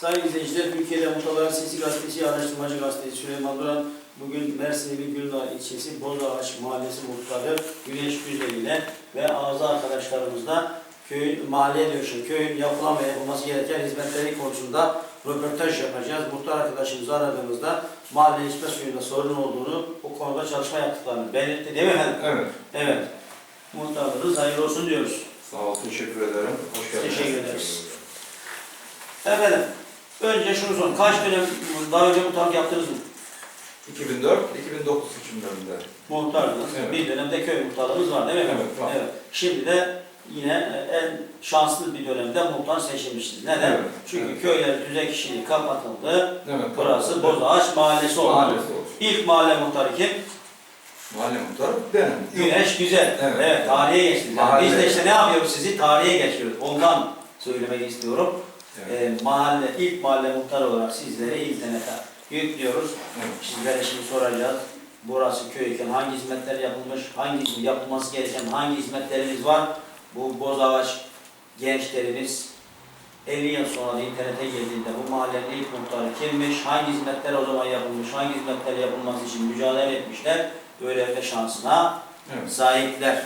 Sayın izleyiciler, Türkiye'de Mutaların Sesi Gazetesi, Araştırmacı Gazetesi Süleyman Duran, bugün Mersin'in Güldağ ilçesi Bozağaç Mahallesi muhtarı Güneş Güzel ile ve ağzı arkadaşlarımızla köy, mahalleye dönüşen, köyün yapılan ve yapılması gereken hizmetleri konusunda röportaj yapacağız. Muhtar arkadaşımızı aradığımızda mahalle içme suyunda sorun olduğunu, o konuda çalışma yaptıklarını belirtti değil mi efendim? Evet. Evet. Muhtarlığınız hayırlı olsun diyoruz. Sağ ol, teşekkür ederim. Hoş geldiniz. Teşekkür ederiz. Efendim, önce şunu sorun. Kaç dönem daha önce muhtarlık yaptınız mı? 2004-2009 seçimlerinde. Muhtardınız. Evet. Bir dönemde köy muhtarlığımız var değil mi? Evet, var. evet. Şimdi de yine e, en şanslı bir dönemde muhtar seçilmişsiniz. Neden? Evet, Çünkü evet. köyler düze kişiliği kapatıldı. Evet. Burası Bozağaç Mahallesi oldu. Mahallesi olsun. İlk mahalle muhtarı kim? Mahalle muhtarı benim. Güneş Güzel. Evet. Evet, tarihe. Yani Mahalle. Biz de işte ne yapıyoruz sizi? Tarihe geçiyoruz. Ondan söylemek istiyorum. Evet. e, mahalle, ilk mahalle muhtarı olarak sizlere internete yüklüyoruz. Evet. Sizlere şimdi soracağız. Burası köyken hangi hizmetler yapılmış, hangi yapılması gereken hangi hizmetleriniz var? Bu Bozağaç gençlerimiz 50 yıl sonra internete geldiğinde bu mahallenin ilk muhtarı kimmiş, hangi hizmetler o zaman yapılmış, hangi hizmetler yapılması için mücadele etmişler, öğrenme şansına Evet. sahipler.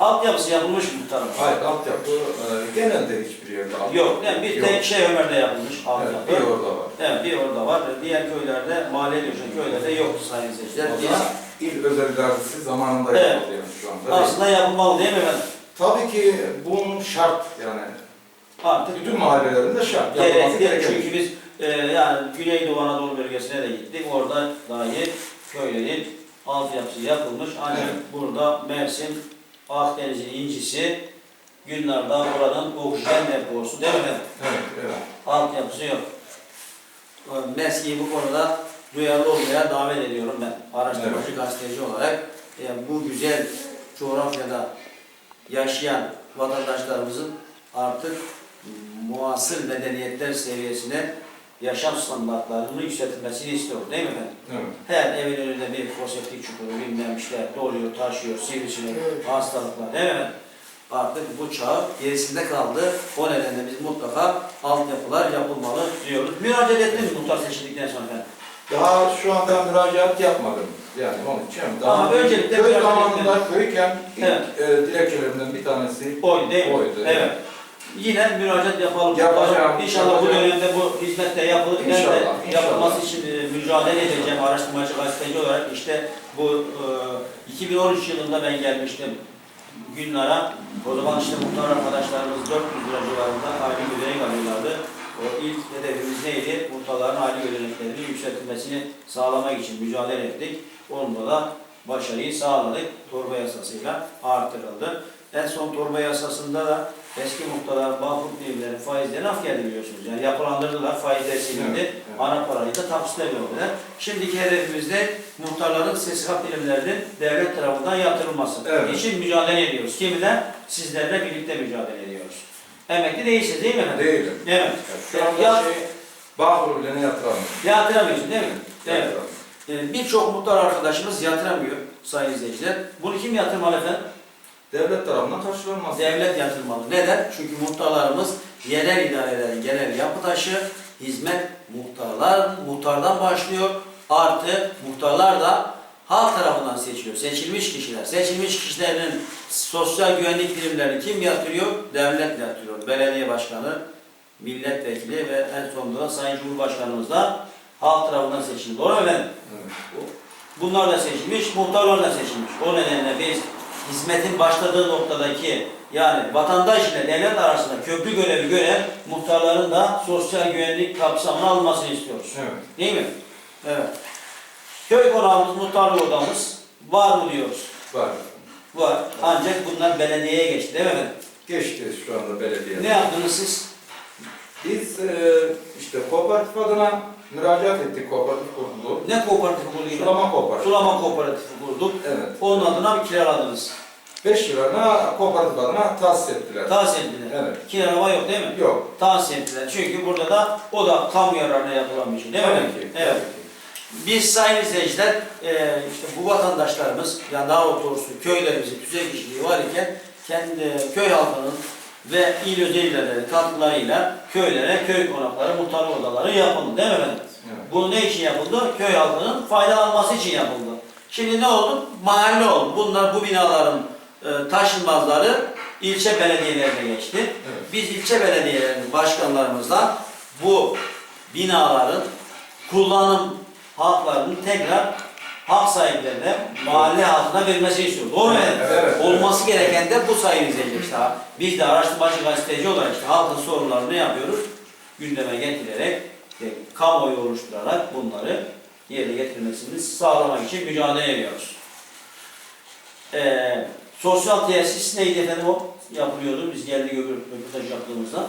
Altyapısı yapılmış mı muhtarım? Hayır, altyapı e, genelde hiçbir yerde altyapı Yok, yani bir tek şey Ömer'de yapılmış Evet, altyapı. bir orada var. Evet, bir orada var. Diğer köylerde, mahalleye dönüşen köylerde yok sayın izleyiciler. O Biz da il özel idaresi zamanında Evet. yapıldı yani şu anda. aslında yapılmalı değil mi efendim? Tabii ki bunun şart yani. Artık Bütün mahallelerinde şart. Yapılması gerekli. gereken. Çünkü biz e, yani Güneydoğu Anadolu bölgesine de gittik. Orada dahi köylerin altyapısı yapılmış. Ancak Evet. burada Mersin, Akdeniz'in incisi günlerde buranın oksijen deposu değil mi? Evet, evet. altyapısı yok. MESKİ'yi bu konuda duyarlı olmaya davet ediyorum ben. Araştırmacı gazeteci olarak e, bu güzel coğrafyada yaşayan vatandaşlarımızın artık muasır medeniyetler seviyesine yaşam standartlarının yükseltilmesini istiyoruz değil mi efendim? Evet. Her evin önünde bir foseptik çukuru bilmem işte doluyor, taşıyor, sivrisinek, hastalıklar değil mi efendim? Artık bu çağ gerisinde kaldı. O nedenle biz mutlaka altyapılar yapılmalı diyoruz. Müracaat ettiniz mi muhtar seçildikten sonra efendim? Daha şu anda müracaat yapmadım. Yani onun için daha Ama öncelikle köy zamanında köyken ilk Evet. e, dilekçelerimden bir tanesi Oydu değil mi? oydu. Evet. Yine müracaat yapalım. Yapacağım, İnşallah bu dönemde bu hizmette yapılır. Ben de yapılması için e, mücadele edeceğim araştırmacı gazeteci olarak. İşte bu e, 2013 yılında ben gelmiştim Günlara. O zaman işte muhtar arkadaşlarımız 400 lira civarında aile ödenek alıyorlardı. O ilk hedefimiz neydi? Muhtarların aile ödeneklerinin yükseltilmesini sağlamak için mücadele ettik. Onda da başarıyı sağladık. Torba yasasıyla artırıldı. En son torba yasasında da eski muhtarlar vakıf birimleri faizlerini af geldi biliyorsunuz. Yani yapılandırdılar, faizler silindi. Evet, evet. Ana parayı da verdiler. Şimdiki hedefimiz de muhtarların sesikat birimlerinin devlet tarafından yatırılması Evet. için mücadele ediyoruz. Kiminle? Sizlerle birlikte mücadele ediyoruz. Emekli değilsiniz değil mi efendim? Değilim. Evet. Şu anda Ya- şey, Bağkur'la yatıramıyorum. Yatıramıyorsun değil mi? Evet. Birçok muhtar arkadaşımız yatıramıyor sayın izleyiciler. Bunu kim yatırmalı efendim? Devlet tarafından karşılanmaz. Devlet yatırmalı. Neden? Çünkü muhtarlarımız yerel idarelerin genel yapı taşı, hizmet muhtarlar, muhtardan başlıyor. Artı muhtarlar da halk tarafından seçiliyor. Seçilmiş kişiler. Seçilmiş kişilerin sosyal güvenlik birimlerini kim yatırıyor? Devlet yatırıyor. Belediye başkanı, milletvekili ve en sonunda da Sayın Cumhurbaşkanımız da halk tarafından seçildi. Doğru mu efendim? Evet. Bunlar da seçilmiş, muhtarlar da seçilmiş. O nedenle biz hizmetin başladığı noktadaki yani vatandaş ile devlet arasında köprü görevi gören muhtarların da sosyal güvenlik kapsamına alınmasını istiyoruz. Evet. Değil mi? Evet. Köy konağımız, muhtarlık odamız var mı diyoruz? Var. Var. Ancak bunlar belediyeye geçti değil mi efendim? Geçti şu anda belediye. Ne yaptınız siz? Biz e, işte kooperatif adına müracaat ettik kooperatif kurulu. Ne kooperatifi kurdunuz? Sulama kooperatifi. Sulama kooperatifi kurduk. Evet. Onun adına bir kiraladınız. 5 lirana kooperatif adına tahsis ettiler. Tahsis ettiler. Evet. Kiralama yok değil mi? Yok. tahsis ettiler. Çünkü burada da o da kamu yararına yapılan bir şey değil mi? Tabii ki. Evet. tabii ki. Biz sayın izleyiciler e, işte bu vatandaşlarımız yani daha doğrusu köylerimizin tüzel kişiliği var iken kendi köy halkının ve il özel idarelerin katkılarıyla köylere köy konakları, muhtarlık odaları yapıldı değil mi efendim? Evet. Bu ne için yapıldı? Köy halkının faydalanması için yapıldı. Şimdi ne oldu? Mahalle oldu. Bunlar bu binaların e, taşınmazları ilçe belediyelerine geçti. Evet. Biz ilçe belediyelerinin başkanlarımızla bu binaların kullanım haklarının tekrar hak sahiplerine, mahalle halkına verilmesini istiyoruz. Doğru mu? Evet, evet. Olması gereken de bu izleyiciler işte. Biz de araştırmacı gazeteci olarak işte halkın sorunlarını ne yapıyoruz? Gündeme getirerek, işte, kamuoyu oluşturarak bunları yerine getirmesini sağlamak için mücadele ediyoruz. Ee, sosyal tesis neydi efendim o? Yapılıyordu. Biz geldik öbür röportaj yaptığımızda.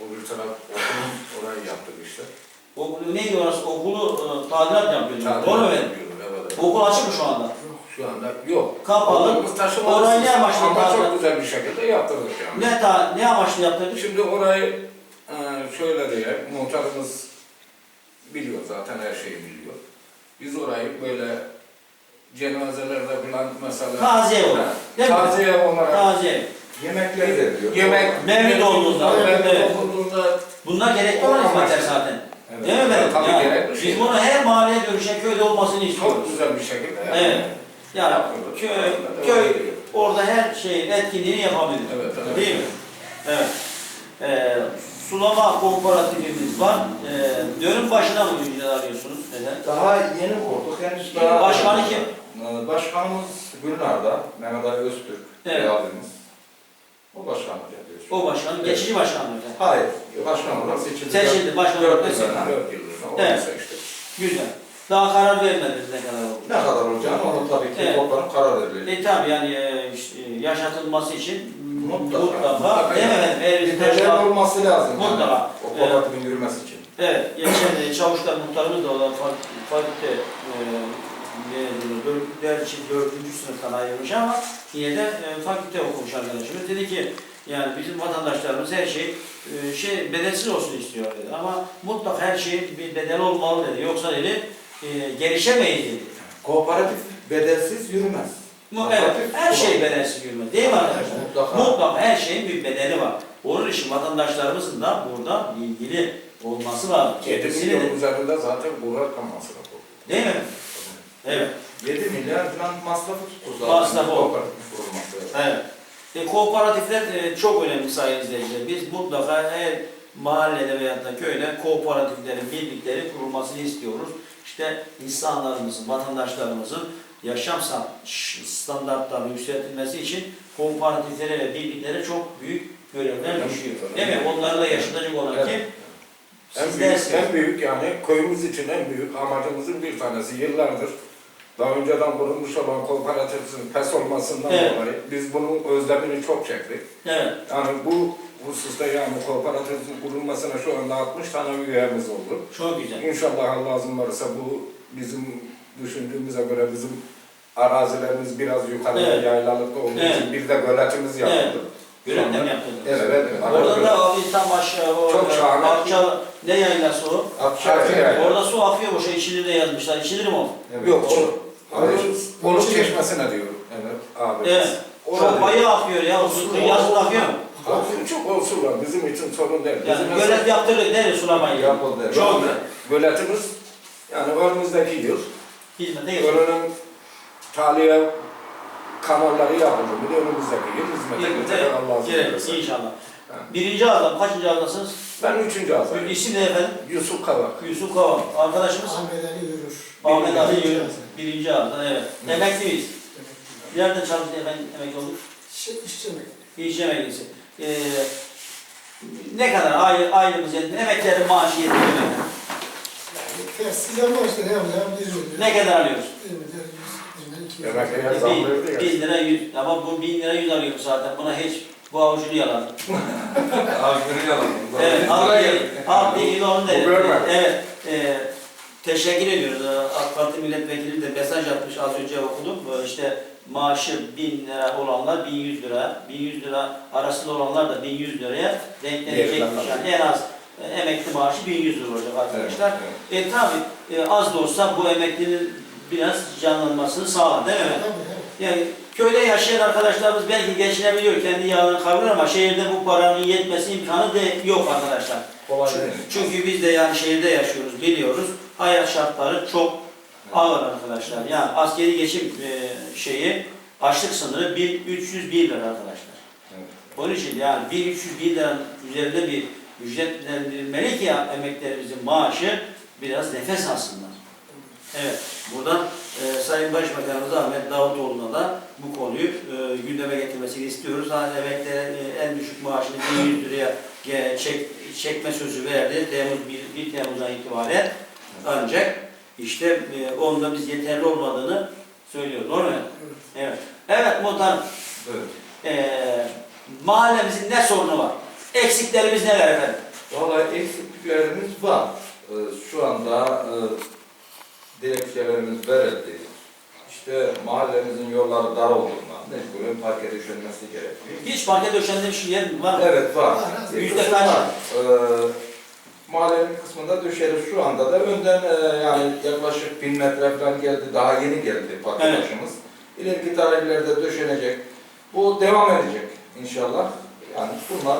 Öbür taraf okulun orayı yaptık işte. Okulu neydi orası? Okulu e, tadilat yapıyorduk. Tadilat Doğru mu efendim? Evet. Okul açık mı şu anda? Şu anda yok. Kapalı. Okulumuz taşımalı Orayı ne amaçlı Ama tadilat- çok güzel bir şekilde yaptırdık yani. Ne ta ne amaçlı yaptırdık? Şimdi orayı e, şöyle diye muhtarımız biliyor zaten her şeyi biliyor. Biz orayı böyle cenazelerde falan mesela Taziye olarak. Değil mi? taziye olarak Taziye. Yemekler veriliyor. yemek Mevlid olduğunda, Mevlid evet. olduğunda Bunlar gerekli olan hizmetler zaten. Evet. Değil mi efendim? Tabii Yani gerekli şey. Biz bunu her mahalleye dönüşen köyde olmasını istiyoruz. çok güzel bir şekilde yaptık. Evet. Yani köy, Evet. köy orada her şeyin etkinliğini yapabilir. Evet, evet. Değil mi? Evet. Ee, sulama kooperatifimiz var. Ee, dönüm başına mı ücret alıyorsunuz? Neden? Daha yeni kurduk. Henüz Kim? daha... Başkanı kim? Ee, Başkanımız Gülnar'da, Mehmet Ali Öztürk, Evet. evet. abimiz. O başkanlık yapıyor. an. O başkan, geçici başkan mı? efendim? Hayır, başkan olarak seçildi. Seçildi, başkan olarak Dört seçildi. sonra. Dört onu Evet. seçtik. Güzel. Daha karar vermediniz ne kadar oldu. Ne kadar olacağını onu tabii ki Evet. toplanıp karar verilecek. E tabi yani e, işte, yaşatılması için Mutlaka. mutlaka, Mutlaka. değil mi efendim? Eğer Bir bir olması lazım. Mutlaka. Yani, o kooperatifin yürümesi için. Evet, geçen e, Çavuşlar muhtarımız da olan fa- fakülte e, gerçi dördüncü sınıftan ayrılmış ama yine de e, fakülte okumuş arkadaşımız. Dedi ki yani bizim vatandaşlarımız her şey e, şey bedelsiz olsun istiyor dedi. Ama mutlaka her şeyin bir bedeli olmalı dedi. Yoksa dedi e, gelişemeyiz dedi. Kooperatif bedelsiz yürümez. Evet, her şey bedelsiz yürümez değil mi arkadaşlar? Mutlaka. Mutlaka her şeyin bir bedeli var. Onun için vatandaşlarımızın da burada bilgili olması lazım. 7 Kendisini de, milyon üzerinde zaten bu. değil mi? Evet. 7 milyar falan masrafı tuttu zaten. Masrafı o. Kooperatifin kurulması. Evet. E, kooperatifler e, çok önemli sayın izleyiciler. Biz mutlaka her mahallede veya da köyde kooperatiflerin, birliklerin kurulmasını istiyoruz. İşte insanlarımızın, vatandaşlarımızın yaşam sta- ş- standartlarının yükseltilmesi için kooperatiflere ve birliklere çok büyük görevler düşüyor. Değil mi? Onları da yaşatacak olan Evet. kim? En büyük, en büyük yani köyümüz için en büyük amacımızın bir tanesi yıllardır daha önceden kurulmuş olan kooperatifin pes olmasından Evet. dolayı biz bunun özlemini çok çektik. Evet. Yani bu hususta yani kooperatifin kurulmasına şu anda 60 tane üyemiz oldu. Çok güzel. İnşallah lazım varsa bu bizim düşündüğümüze göre bizim arazilerimiz biraz yukarıda Evet. yaylalıkta olduğu Evet. için bir de göletimiz yapıldı. Evet. Mi yaptınız? Evet, evet. Orada da abi tam aşağı o Çok şahane. Akça ne yaylası o? Akşam yani. Orada su akıyor boşa içilir de yazmışlar. İçilir mi o? Evet. Yok, o, Hayır. Oluk çeşmesine diyor Evet. abi. Evet. Orada- Çok bayı akıyor ya. O su yazın akıyor mu? Olsun, çok olsun var. Bizim için sorun değil. Yani Bizim gölet yaptırdık değil mi sulamayı? Yapıldı. Çok güzel. göletimiz yani önümüzdeki yıl Hizmete geçiyor. Gölünün taliye kanalları yapıldı. Bir de önümüzdeki yıl hizmete Hizmete geçecek Allah izin verirse. inşallah. Ha. Birinci adam, kaçıncı adamsınız? Ben üçüncü azayım. İsim ne efendim? Yusuf Kavak. Yusuf Kavan. Arkadaşımız Ahmet Ali yürür. Ahmet Ali Birinci Yürü. adam. Birinci adam, evet. Emekliyiz. Nerede çalıştı efendim emekli olduk? Şey, işçi emekli. İş emeklisi. Ee, ne kadar ay, aylığımız yetmiyor? Emeklerin maaşı yetmiyor. mu? Yani tersine başta ne yapacağım bir milyon. Ne kadar alıyoruz? Yüz. Emekliye zam verdi ya. bin lira yüz, ama bu bin lira yüz alıyoruz zaten. Buna hiç bu avucunu yalan. Abi bunu yalan. Evet, diye gibi onu Bu görme. Evet, e, teşekkür ediyoruz. Ee, AK Parti milletvekili de mesaj atmış, az önce okudum. Ee, İşte maaşı bin lira olanlar 1100 lira, 1100 lira arasında olanlar da 1100 liraya denklenecekmiş. Yani en az e, emekli maaşı 1100 lira olacak arkadaşlar. E tabi e, az da olsa bu emeklinin biraz canlanmasını sağlar değil mi? Yani köyde yaşayan arkadaşlarımız belki geçinebiliyor, kendi yağını kavrulur ama şehirde bu paranın yetmesi imkanı de yok arkadaşlar. Kolay Çünkü, değil. çünkü biz de yani şehirde yaşıyoruz, biliyoruz. Hayat şartları çok ağır arkadaşlar. Yani askeri geçim e, şeyi, açlık sınırı 1301 lira arkadaşlar. Evet. Onun için yani 1301 liranın üzerinde bir ücretlendirilmeli ki emeklerimizin maaşı biraz nefes alsınlar. Evet, buradan e, Sayın Başbakanımız Ahmet Davutoğlu'na da bu konuyu e, gündeme getirmesini istiyoruz. Hani emekliye e, en düşük maaşını 1100 liraya çek, çekme sözü verdi Temmuz 1, 1 Temmuz'dan itibaren. Ancak işte e, onda biz yeterli olmadığını söylüyoruz. Doğru mu? Evet. Evet muhtarım. Evet. Ee, mahallemizin ne sorunu var? Eksiklerimiz neler efendim? Vallahi eksikliklerimiz var. Ee, Şu anda e, dilekçelerimiz verildi. İşte mahallemizin yolları dar olduğundan mecburen parke döşenmesi gerekiyor. Hiç parke döşenmiş yer mi var mı? Evet var. Yüzde kaç? Ee, mahallenin kısmında döşeriz şu anda da önden e, yani yaklaşık bin metre falan geldi. Daha yeni geldi parke Evet. başımız. İleriki tarihlerde döşenecek. Bu devam edecek inşallah. Yani bunlar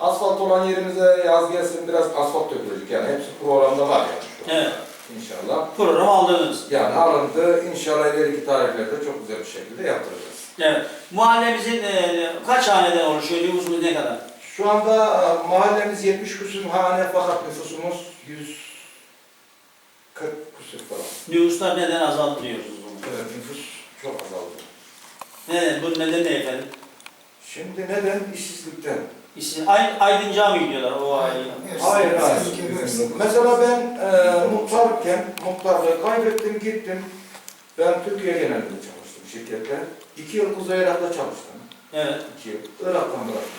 asfalt olan yerimize yaz gelsin biraz asfalt dökülecek. Yani hepsi programda var yani şu. Evet. İnşallah. Program aldınız. Yani alındı. İnşallah ileriki tarihlerde çok güzel bir şekilde yaptıracağız. Evet. Mahallemizin e, kaç haneden oluşuyor? Nüfusumuz ne kadar? Şu anda e, mahallemiz 70 küsur hane fakat nüfusumuz 140 küsur falan. Nüfuslar neden azaldı diyorsunuz bunu? Evet nüfus çok azaldı. Neden? Bu neden ne efendim? Şimdi neden? İşsizlikten. İşte Ay, Aydıncağa mı gidiyorlar o aile? Hayır hayır. Mesela ben e, muhtarken muhtarlığı kaybettim gittim. Ben Türkiye genelinde çalıştım şirkette. İki yıl Kuzey Irak'ta çalıştım. Evet. İki yıl. Irak'tan bıraktım.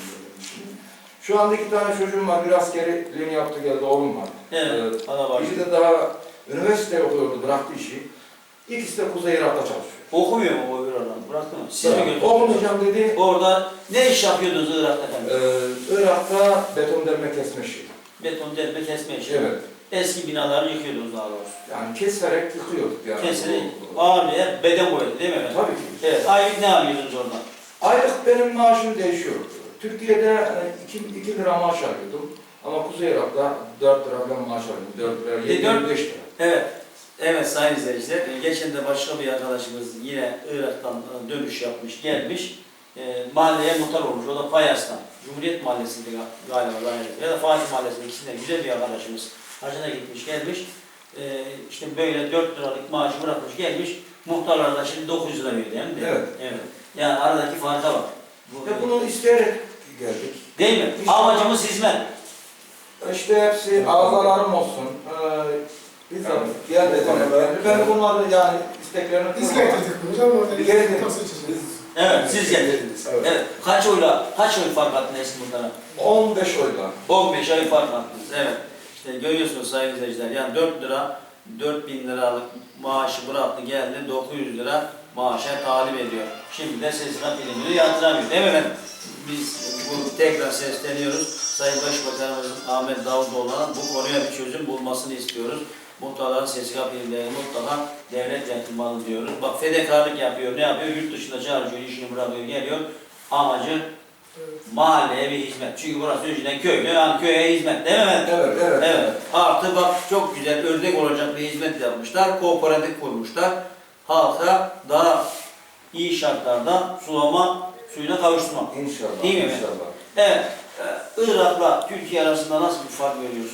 Şu anda iki tane çocuğum var. Bir askerliğini yaptı geldi. Oğlum var. Evet. Allah var. Biri de daha üniversite okuyordu, bıraktı işi. İkisi de Kuzey Irak'ta çalışıyor. Okumuyor mu o bir adam? Bıraktı mı? Siz mi götürdünüz? Okumayacağım dedi. Orada ne iş yapıyordunuz Irak'ta efendim? Ee, Irak'ta beton derme kesme işi. Beton delme kesme işi. Evet. Eski binaları yıkıyordunuz daha doğrusu. Yani keserek yıkıyorduk yani. Keserek yer, beden boyadı değil mi efendim? Tabii ki. Evet, aylık ne alıyordunuz oradan? Aylık benim maaşım değişiyor. Türkiye'de 2, lira maaş alıyordum. Ama Kuzey Irak'ta 4 lira falan maaş alıyordum. 4 lira, E, 7 dört- 5 lira. Evet, evet sayın izleyiciler. e, Geçen de başka bir arkadaşımız yine Irak'tan e, dönüş yapmış, gelmiş. E, mahalleye muhtar olmuş, o da Payas'tan. Cumhuriyet Mahallesi'nde ga- galiba zannediyorum. Ya da Fatih Mahallesi'nde ikisinden güzel bir arkadaşımız. Hacına gitmiş, gelmiş. E, işte böyle 4 liralık maaşı bırakmış, gelmiş. Muhtarlar da şimdi 900 lira veriyor değil mi? Evet. evet. Yani aradaki farka bak. Bu- Ve bunu isteyerek geldik. Değil mi? Amacımız hizmet. İşte hepsi ağzalarım olsun. Ee, biz de gel dediler. Yani ben bunları yani isteklerini Biz getirdik hocam orada Biz getirdik. Evet, siz getirdiniz. Evet. Evet. Kaç oyla, kaç oy fark attınız muhtara? 15 oyla. 15 ay fark attınız. Evet. İşte görüyorsunuz sayın izleyiciler. Yani 4 lira, 4000 liralık maaşı bıraktı geldi 900 lira maaşa talip ediyor. Şimdi de sesine primini yatıramıyor. Değil mi efendim? Biz bu tekrar sesleniyoruz. Sayın Başbakanımız Ahmet Davutoğlu'na bu konuya bir çözüm bulmasını istiyoruz. Muhtarların SSK primleri mutlaka devlet yatırmalı diyoruz. Bak fedakarlık yapıyor, ne yapıyor? Yurt dışında çalışıyor, işini bırakıyor, geliyor. Amacı mahalleye bir hizmet. Çünkü burası önceden köy. Yani köye hizmet değil mi efendim? Evet, evet. Evet. Artı bak çok güzel örnek olacak bir hizmet yapmışlar. Kooperatif kurmuşlar. Halka daha iyi şartlarda sulama suyuna kavuşturmak. İnşallah. Değil mi? İnşallah. Evet. Irak'la Türkiye arasında nasıl bir fark görüyoruz?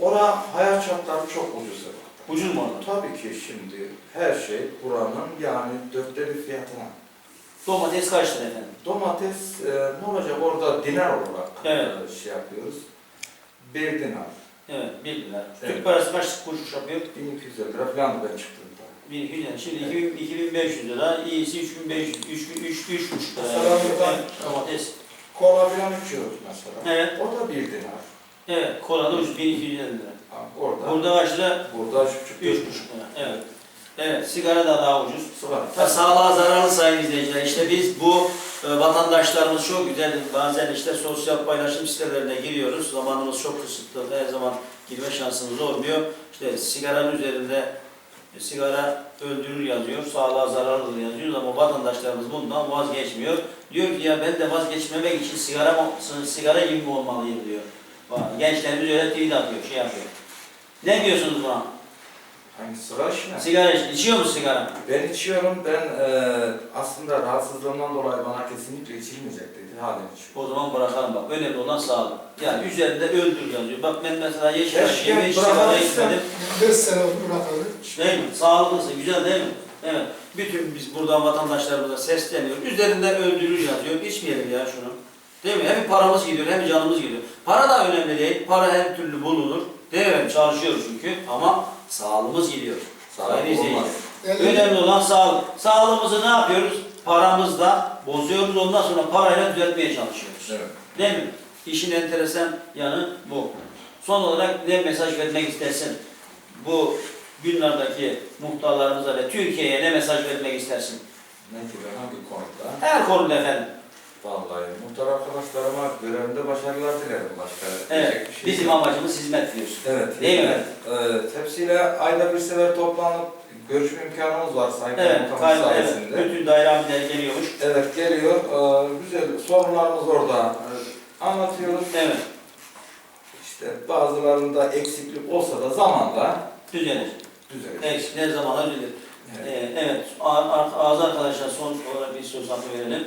Ora hayat şartları çok ucuz. Ucuz mu orada? Tabii ki şimdi her şey buranın yani dörtte bir fiyatına. Domates kaç lira efendim? Domates e, ne olacak orada dinar olarak Evet. e, şey yapıyoruz. Bir dinar. Evet, 1 lira. Evet. Türk parası kaç kuruş yapıyor? 1250 lira falan ben çıktığımda. 1200 lira. Şimdi 2000, 2500 lira, iyisi 3500, 3, 3, 3, 3 lira. Mesela buradan- Evet, domates. Kola falan içiyoruz mesela. Evet. O da bir dinar. Evet, kola da ucuz 1250 lira. Ha, orada. Burada kaç lira? Burada şu küçük 3,5 lira. Evet. Evet, sigara da daha ucuz. Sıra. Ta sağlığa zararlı sayın izleyiciler. İşte biz bu e, vatandaşlarımız çok güzel. Bazen işte sosyal paylaşım sitelerine giriyoruz. Zamanımız çok kısıtlı. Her zaman girme şansımız olmuyor. İşte sigaranın üzerinde E, Sigara öldürür yazıyor, sağlığa zararlıdır yazıyor ama vatandaşlarımız bundan vazgeçmiyor. Diyor ki ya ben de vazgeçmemek için sigara sigara gibi olmalıyım diyor. Bak, Gençlerimiz öyle tweet atıyor, şey yapıyor. Ne diyorsunuz buna? Hangi sıra işine? Sigara iç, içiyor musun sigara? Ben içiyorum. Ben e, aslında rahatsızlığımdan dolayı bana kesinlikle içilmeyecek dedi. Halen içiyorum. O zaman bırakalım bak. Önemli olan sağlık. Yani üzerinde öldür yazıyor. Bak ben mesela Keşke Yeşiltaş'ta hiç sigara içmedim. Beş sene oldu bırakalı. Değil mi? Sağlıklısın, güzel değil mi? Evet. Bütün biz buradan vatandaşlarımıza sesleniyoruz. Üzerinde öldürür yazıyor. İçmeyelim ya şunu. Değil mi? Hem paramız gidiyor hem canımız gidiyor. Para da önemli değil. Para her türlü bulunur. Değil mi? Çalışıyoruz çünkü ama sağlığımız gidiyor. Sağlık Sayın olmaz. Önemli olan sağlık. Sağlığımızı ne yapıyoruz? Paramızla bozuyoruz. Ondan sonra parayla düzeltmeye çalışıyoruz. Evet. Değil mi? İşin enteresan yanı bu. Son olarak ne mesaj vermek istersin? Bu günlerdeki muhtarlarımıza ve Türkiye'ye ne mesaj vermek istersin? Ne gibi hangi konuda? Her konuda efendim. Vallahi muhtar arkadaşlarıma görevinde başarılar dilerim başka. Evet. bir şey Bizim yok. amacımız hizmet diyorsun. Evet. Değil mi? Evet. Hepsiyle ayda bir sefer toplanıp görüşme imkanımız var Sayın Evet, Kaymakam kay- evet. sayesinde. Bütün daire amirleri geliyormuş. Evet geliyor. Ee, güzel sorunlarımız orada ee, anlatıyoruz. Evet, İşte bazılarında eksiklik olsa da zamanla düzelir. düzelir. Eksikler zamanla düzelir. Evet. Ee, evet, Ağız arkadaşlar son olarak bir söz hakkı verelim.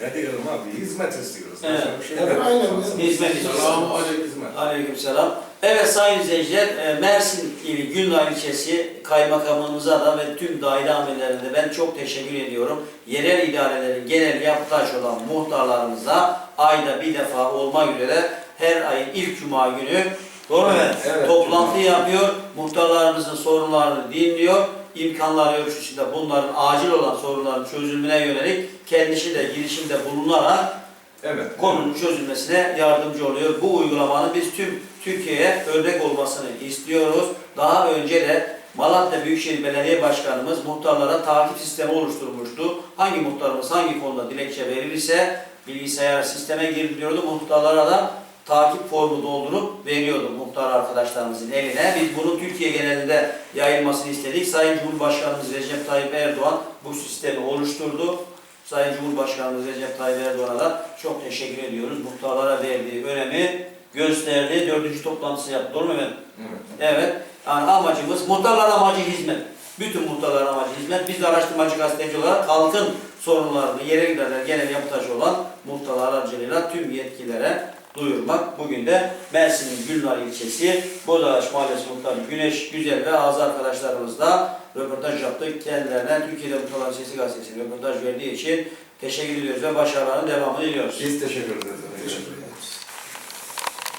Ne diyelim abi? Hizmet istiyoruz. Evet. Başka bir şey Evet. yok. Aynen. Hizmet istiyoruz. Selamun aleyküm hizmet. Aleykümselam. Evet sayın izleyiciler, e, Mersin ili Gündağ ilçesi kaymakamımıza da ve tüm daire amirlerine ben çok teşekkür ediyorum. Yerel idarelerin genel yapıtaş olan muhtarlarımıza ayda bir defa olmak üzere her ayın ilk cuma günü doğru mu? Evet, evet. Toplantı yapıyor, muhtarlarımızın sorunlarını dinliyor. İmkanlar ölçüsünde bunların acil olan sorunların çözülmene yönelik kendisi de girişimde bulunarak Evet. konunun çözülmesine yardımcı oluyor. Bu uygulamanın biz tüm Türkiye'ye örnek olmasını istiyoruz. Daha önce de Malatya Büyükşehir Belediye Başkanımız muhtarlara takip sistemi oluşturmuştu. Hangi muhtarımız hangi konuda dilekçe verirse bilgisayar sisteme giriliyordu. Muhtarlara da takip formu doldurup veriyordu muhtar arkadaşlarımızın eline. Biz bunun Türkiye genelinde yayılmasını istedik. Sayın Cumhurbaşkanımız Recep Tayyip Erdoğan bu sistemi oluşturdu. Sayın Cumhurbaşkanımız Recep Tayyip Erdoğan'a da çok teşekkür ediyoruz. Muhtarlara verdiği önemi gösterdi. Dördüncü toplantısı yaptı. Doğru mu efendim? Evet. Evet. Yani amacımız, muhtarlar amacı hizmet. Bütün muhtarların amacı hizmet. Biz de araştırmacı gazeteci olarak halkın sorunlarını yere giderler genel yapıtaşı olan muhtarlar aracılığıyla tüm yetkililere duyurmak. Bugün de Mersin'in Gülnar ilçesi Bozağaç Mahallesi Muhtarı Güneş Güzel ve Ağzı arkadaşlarımızla röportaj yaptık. Kendilerine Türkiye'de Muhtarlar Sesi Gazetesi'nin röportaj verdiği için teşekkür ediyoruz ve başarılarının devamını diliyoruz. Biz teşekkür ederiz. Teşekkür